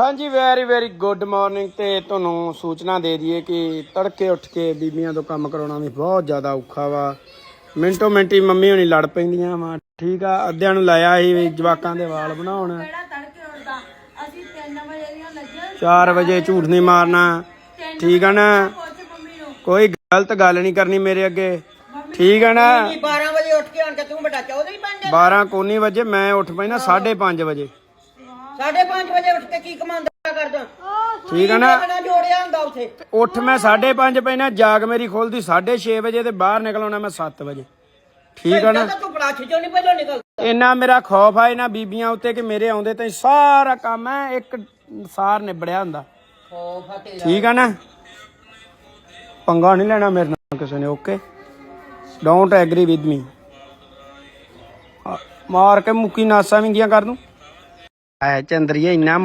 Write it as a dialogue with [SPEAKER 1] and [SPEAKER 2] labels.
[SPEAKER 1] ਹਾਂਜੀ very very good morning ਤੇ ਤੁਹਾਨੂੰ ਸੂਚਨਾ ਦੇ ਦਈਏ ਕਿ ਤੜਕੇ ਉੱਠ ਕੇ ਬੀਬੀਆਂ ਤੋਂ ਕੰਮ ਕਰਾਉਣਾ ਵੀ ਬਹੁਤ ਜ਼ਿਆਦਾ ਔਖਾ ਵਾ। ਮਿੰਟੋ ਮਿੰਟੀ ਮੰਮੀ ਹੁਣੀ ਲੜ ਪੈਂਦੀਆਂ ਵਾ। ਠੀਕ ਆ ਅੱਧਿਆਂ ਨੂੰ ਲਾਇਆ ਸੀ ਵੀ ਜਵਾਕਾਂ ਦੇ ਵਾਲ ਬਣਾਉਣ।
[SPEAKER 2] ਕਿਹੜਾ ਤੜਕੇ ਉੱਠਦਾ? ਅਸੀਂ 3 ਵਜੇ ਦੀਆਂ ਲੱਗੀਆਂ
[SPEAKER 1] 4 ਵਜੇ ਝੂਠ ਨਹੀਂ ਮਾਰਨਾ। ਠੀਕ ਆ ਨਾ? ਕੋਈ ਗਲਤ ਗੱਲ ਨਹੀਂ ਕਰਨੀ ਮੇਰੇ ਅੱਗੇ। ਠੀਕ ਆ ਨਾ?
[SPEAKER 3] 12 ਵਜੇ ਉੱਠ ਕੇ ਆਣ ਕੇ ਤੂੰ ਬੇਟਾ 14 ਹੀ ਬਣ
[SPEAKER 1] 12 ਕੋਨੀ ਵਜੇ ਮੈਂ ਉੱਠ ਪੈਣਾ 5:30 ਵਜੇ।
[SPEAKER 3] ਸਾਢੇ 5 ਵਜੇ ਉੱਠ ਕੇ ਕੀ ਕਮਾਉਂਦਾ ਕਰਦਾ?
[SPEAKER 1] ਠੀਕ ਆ ਨਾ?
[SPEAKER 3] ਨਾ ਜੋੜਿਆ ਹੁੰਦਾ ਉੱਥੇ।
[SPEAKER 1] ਉੱਠ ਮੈਂ 5:30 ਪੈਣਾ ਜਾਗ ਮੇਰੀ ਖੁੱਲਦੀ 6:30 ਵਜੇ ਤੇ ਬਾਹਰ ਨਿਕਲ ਆਉਣਾ ਮੈਂ 7 ਵਜੇ। ਠੀਕ ਆ ਨਾ?
[SPEAKER 3] ਤਾਂ ਤੂੰ ਪਲਾਛ ਚੋਂ ਨਹੀਂ ਪਹਿਲਾਂ ਨਿਕਲਦਾ।
[SPEAKER 1] ਇੰਨਾ ਮੇਰਾ ਖੌਫ ਆ ਇਹਨਾਂ ਬੀਬੀਆਂ ਉੱਤੇ ਕਿ ਮੇਰੇ ਆਉਂਦੇ ਤਾਂ ਸਾਰਾ ਕੰਮ ਹੈ ਇੱਕ ਸਾਰ ਨਿਬੜਿਆ ਹੁੰਦਾ। ਠੀਕ ਆ ਨਾ? ਪੰਗਾ ਨਹੀਂ ਲੈਣਾ ਮੇਰੇ ਨਾਲ ਕਿਸੇ ਨੇ okay? Don't agree with me ਮਾਰ ਕੇ ਮੁੱਕੀ ਨਾਸਾ ਵਿੰਗੀਆਂ ਕਰ ਦੂੰ। అచేంద్రియ ఇన్నాం